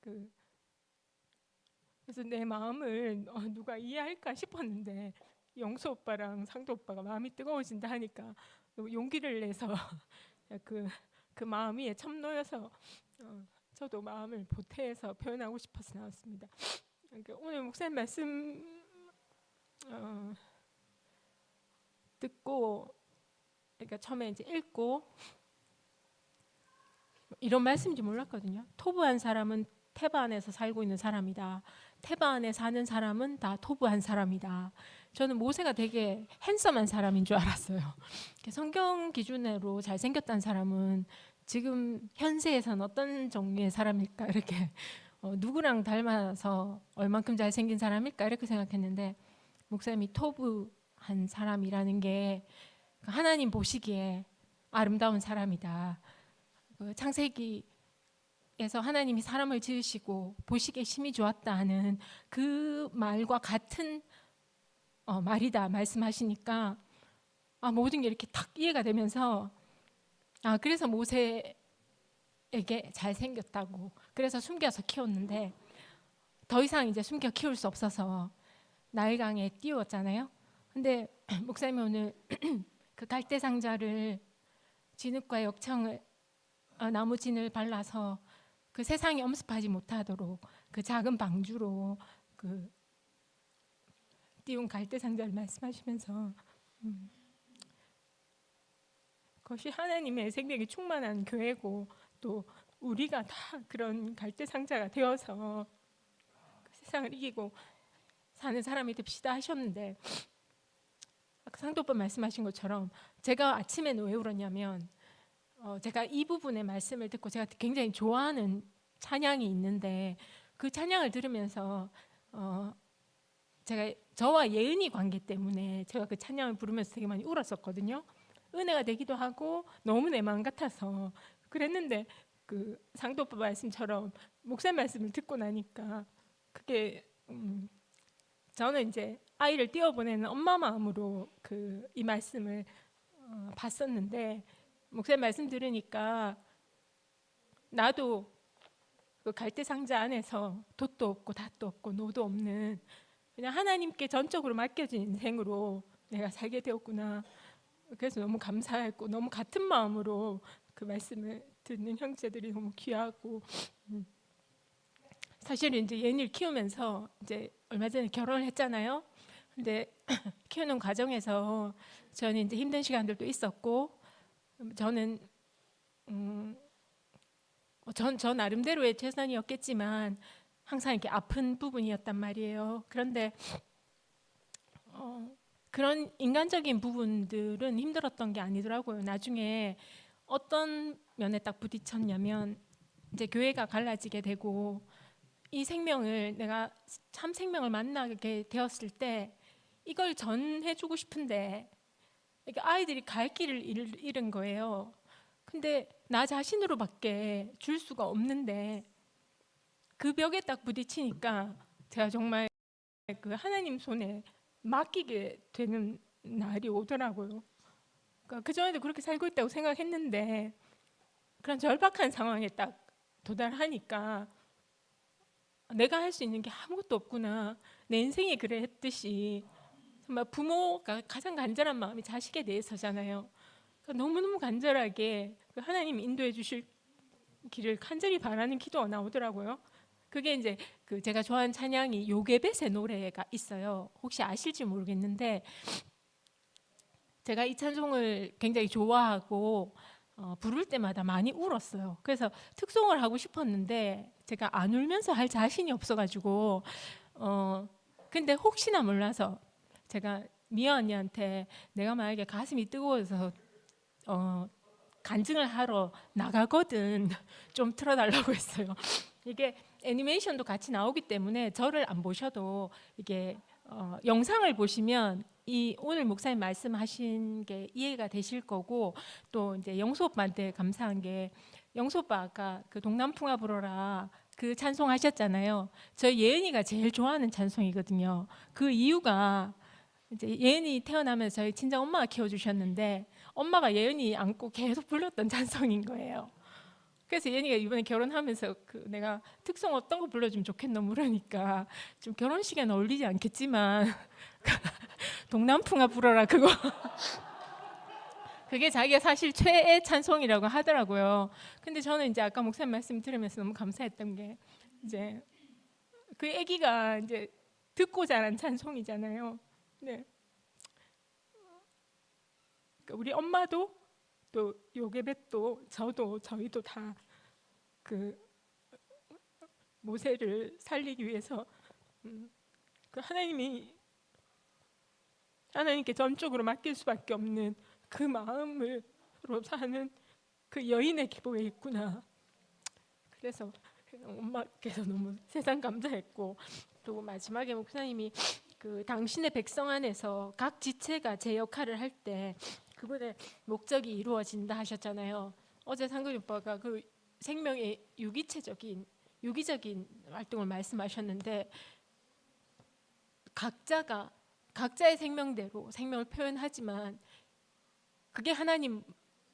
그 그래서 내 마음을 어, 누가 이해할까 싶었는데 영수 오빠랑 상도 오빠가 마음이 뜨거워진다 하니까 용기를 내서 그, 그 마음이 참 놓여서 어, 저도 마음을 보태서 표현하고 싶어서 나왔습니다. 그러니까 오늘 목사님 말씀 어, 듣고 그러니까 처음에 이제 읽고 이런 말씀인지 몰랐거든요. 토부한 사람은 테바 안에서 살고 있는 사람이다. 테바 안에 사는 사람은 다 토부한 사람이다. 저는 모세가 되게 핸섬한 사람인 줄 알았어요. 성경 기준으로 잘생겼다는 사람은 지금 현세에선 어떤 종류의 사람일까 이렇게 어, 누구랑 닮아서 얼만큼 잘생긴 사람일까 이렇게 생각했는데 목사님이 토부한 사람이라는 게 하나님 보시기에 아름다운 사람이다. 그 창세기 에서 하나님이 사람을 지으시고 보시기에 심히 좋았다 하는 그 말과 같은 어, 말이다 말씀하시니까 아, 모든 게 이렇게 탁 이해가 되면서 아 그래서 모세에게 잘 생겼다고 그래서 숨겨서 키웠는데 더 이상 이제 숨겨 키울 수 없어서 나일강에 띄웠잖아요. 근데 목사님이 오늘 그 갈대 상자를 진흙과 역청을 어, 나무 진을 발라서 그 세상이 엄습하지 못하도록 그 작은 방주로 그 띄운 갈대 상자를 말씀하시면서 음, 그것이 하나님의 생명이 충만한 교회고 또 우리가 다 그런 갈대 상자가 되어서 그 세상을 이기고 사는 사람이 됩시다 하셨는데 아까 상도법 말씀하신 것처럼 제가 아침에는 왜 울었냐면 어, 제가 이 부분의 말씀을 듣고 제가 굉장히 좋아하는 찬양이 있는데 그 찬양을 들으면서 어, 제가 저와 예은이 관계 때문에 제가 그 찬양을 부르면서 되게 많이 울었었거든요. 은혜가 되기도 하고 너무 내 마음 같아서 그랬는데 그 상도법 말씀처럼 목사 말씀을 듣고 나니까 그게 음, 저는 이제 아이를 띄워보내는 엄마 마음으로 그 이 말씀을 어, 봤었는데 목사님 말씀 들으니까 나도 그 갈대 상자 안에서 돛도 없고 닷도 없고 노도 없는 그냥 하나님께 전적으로 맡겨진 인생으로 내가 살게 되었구나. 그래서 너무 감사했고 너무 같은 마음으로 그 말씀을 듣는 형제들이 너무 귀하고 음. 사실은 이제 얘를 키우면서 이제 얼마 전에 결혼을 했잖아요. 근데 키우는 과정에서 저는 이제 힘든 시간들도 있었고 저는 음, 전, 저 나름대로의 최선이었겠지만 항상 이렇게 아픈 부분이었단 말이에요. 그런데 어, 그런 인간적인 부분들은 힘들었던 게 아니더라고요. 나중에 어떤 면에 딱 부딪혔냐면 이제 교회가 갈라지게 되고 이 생명을 내가 참 생명을 만나게 되었을 때 이걸 전해주고 싶은데 이게 아이들이 갈 길을 잃은 거예요. 근데 나 자신으로밖에 줄 수가 없는데 그 벽에 딱 부딪히니까 제가 정말 그 하나님 손에 맡기게 되는 날이 오더라고요. 그러니까 그 전에도 그렇게 살고 있다고 생각했는데 그런 절박한 상황에 딱 도달하니까 내가 할 수 있는 게 아무것도 없구나. 내 인생이 그래 했듯이 부모가 가장 간절한 마음이 자식에 대해서잖아요. 그러니까 너무너무 간절하게 그 하나님 인도해 주실 길을 간절히 바라는 기도가 나오더라고요. 그게 이제 그 제가 좋아하는 찬양이 요게벳의 노래가 있어요. 혹시 아실지 모르겠는데 제가 이 찬송을 굉장히 좋아하고 어, 부를 때마다 많이 울었어요. 그래서 특송을 하고 싶었는데 제가 안 울면서 할 자신이 없어가지고 어 근데 혹시나 몰라서 제가 미아 언니한테 내가 만약에 가슴이 뜨거워서 어 간증을 하러 나가거든 좀 틀어달라고 했어요. 이게 애니메이션도 같이 나오기 때문에 저를 안 보셔도 이게 어, 영상을 보시면 이 오늘 목사님 말씀하신 게 이해가 되실 거고 또 이제 영수 오빠한테 감사한 게 영수 오빠 아까 그 동남풍아 불어라 그 찬송 하셨잖아요. 저희 예은이가 제일 좋아하는 찬송이거든요. 그 이유가 이제 예은이 태어나면서 친정 엄마가 키워주셨는데 엄마가 예은이 안고 계속 불렀던 찬송인 거예요. 그래서 연이가 이번에 결혼하면서 그 내가 특송 어떤 거 불러주면 좋겠노 물으니까 좀 결혼식에는 어울리지 않겠지만 동남풍아 불어라 그거 그게 자기가 사실 최애 찬송이라고 하더라고요. 근데 저는 이제 아까 목사님 말씀 들으면서 너무 감사했던 게 이제 그 아기가 이제 듣고 자란 찬송이잖아요. 네. 그러니까 우리 엄마도 또 요게벳도 저도 저희도 다 그 모세를 살리기 위해서 음, 그 하나님이 하나님께 전적으로 맡길 수밖에 없는 그 마음으로 사는 그 여인의 기복에 있구나. 그래서 엄마께서 너무 세상 감사했고 또 마지막에 목사님이 그 당신의 백성 안에서 각 지체가 제 역할을 할 때 그분의 목적이 이루어진다 하셨잖아요. 어제 상근 오빠가 그 생명의 유기체적인 유기적인 활동을 말씀하셨는데 각자가 각자의 생명대로 생명을 표현하지만 그게 하나님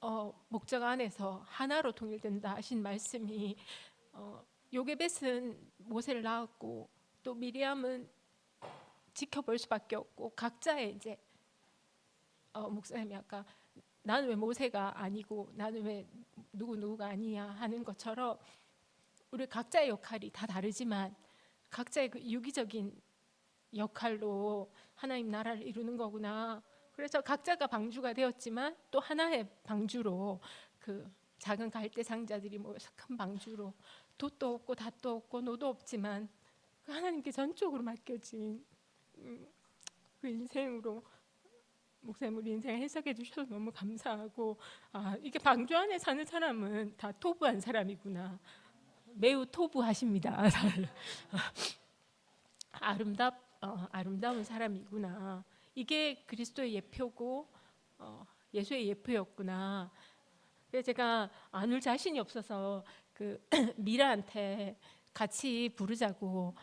어, 목적 안에서 하나로 통일된다 하신 말씀이 어, 요게벳은 모세를 낳았고 또 미리암은 지켜볼 수밖에 없고 각자의 이제 어, 목사님이 아까 나는 왜 모세가 아니고 나는 왜 누구 누구가 아니야 하는 것처럼 우리 각자의 역할이 다 다르지만 각자의 그 유기적인 역할로 하나님 나라를 이루는 거구나. 그래서 각자가 방주가 되었지만 또 하나의 방주로 그 작은 갈대 상자들이 모여서 큰 방주로 돛도 없고 닷도 없고 노도 없지만 그 하나님께 전적으로 맡겨진 음, 그 인생으로 목사님 우리 인생 해석해 주셔서 너무 감사하고 아 이게 방주 안에 사는 사람은 다 토부한 사람이구나. 매우 토부하십니다. 아름답 어, 아름다운 사람이구나. 이게 그리스도의 예표고 어, 예수의 예표였구나. 그래서 제가 안 울 자신이 없어서 그 미라한테 같이 부르자고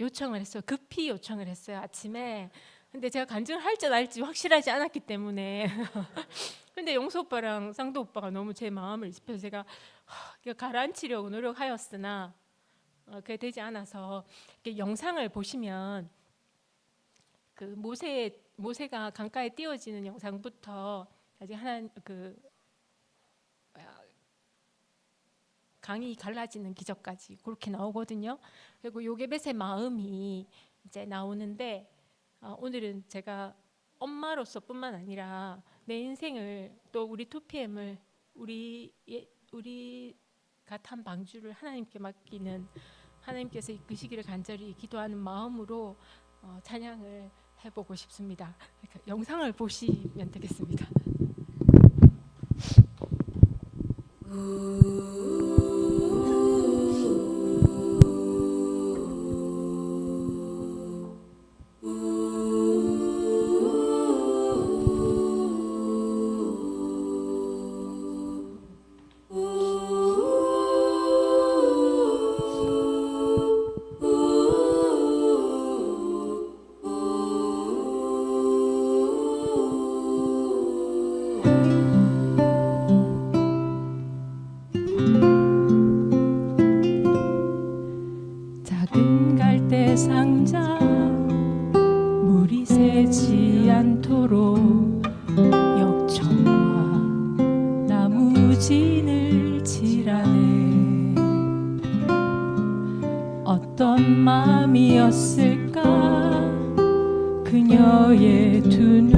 요청을 했어요. 급히 요청을 했어요 아침에. 근데 제가 간증을 할지 안 할지 확실하지 않았기 때문에. 근데 용수 오빠랑 쌍도 오빠가 너무 제 마음을 짚어서 제가 하, 가라앉히려고 노력하였으나 어, 그게 되지 않아서 영상을 보시면 그 모세 모세가 강가에 띄워지는 영상부터 아직 하나 그 뭐야, 강이 갈라지는 기적까지 그렇게 나오거든요. 그리고 요게벳의 마음이 이제 나오는데 어, 오늘은 제가 엄마로서뿐만 아니라 내 인생을 또 우리 2PM을 우리 예, 우리가 탄 방주를 하나님께 맡기는 하나님께서 이끄시기를 간절히 기도하는 마음으로 어, 찬양을 해보고 싶습니다. 그러니까 영상을 보시면 되겠습니다. 어떤 마음이었을까? 그녀의 두 눈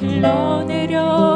흘러내려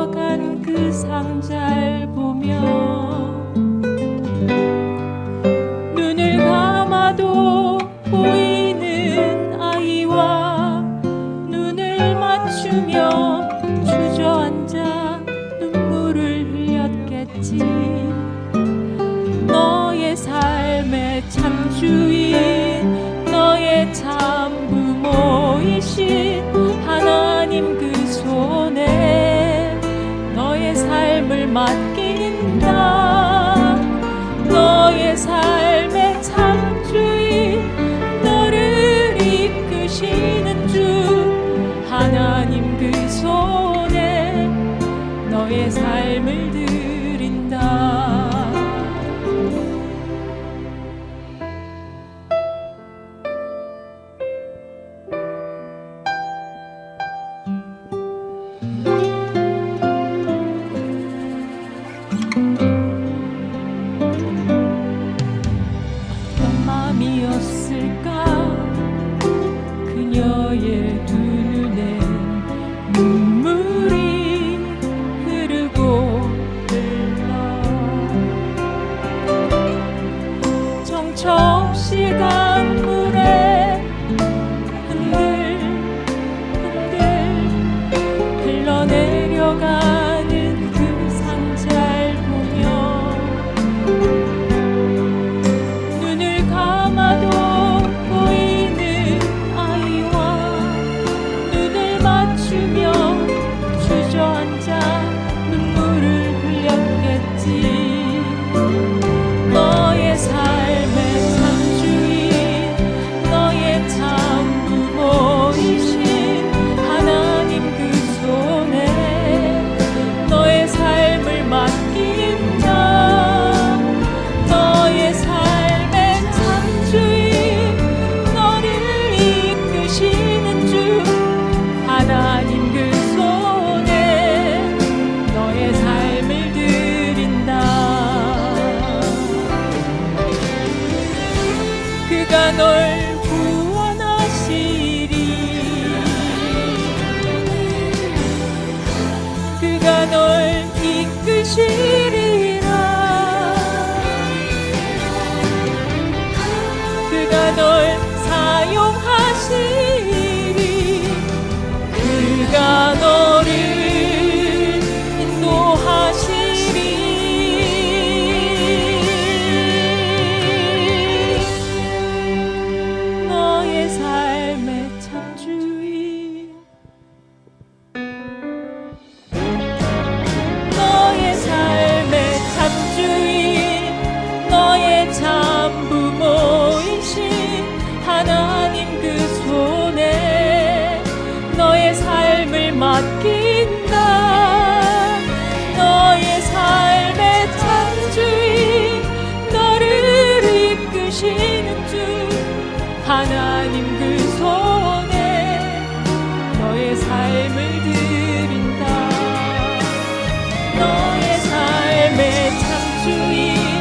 창주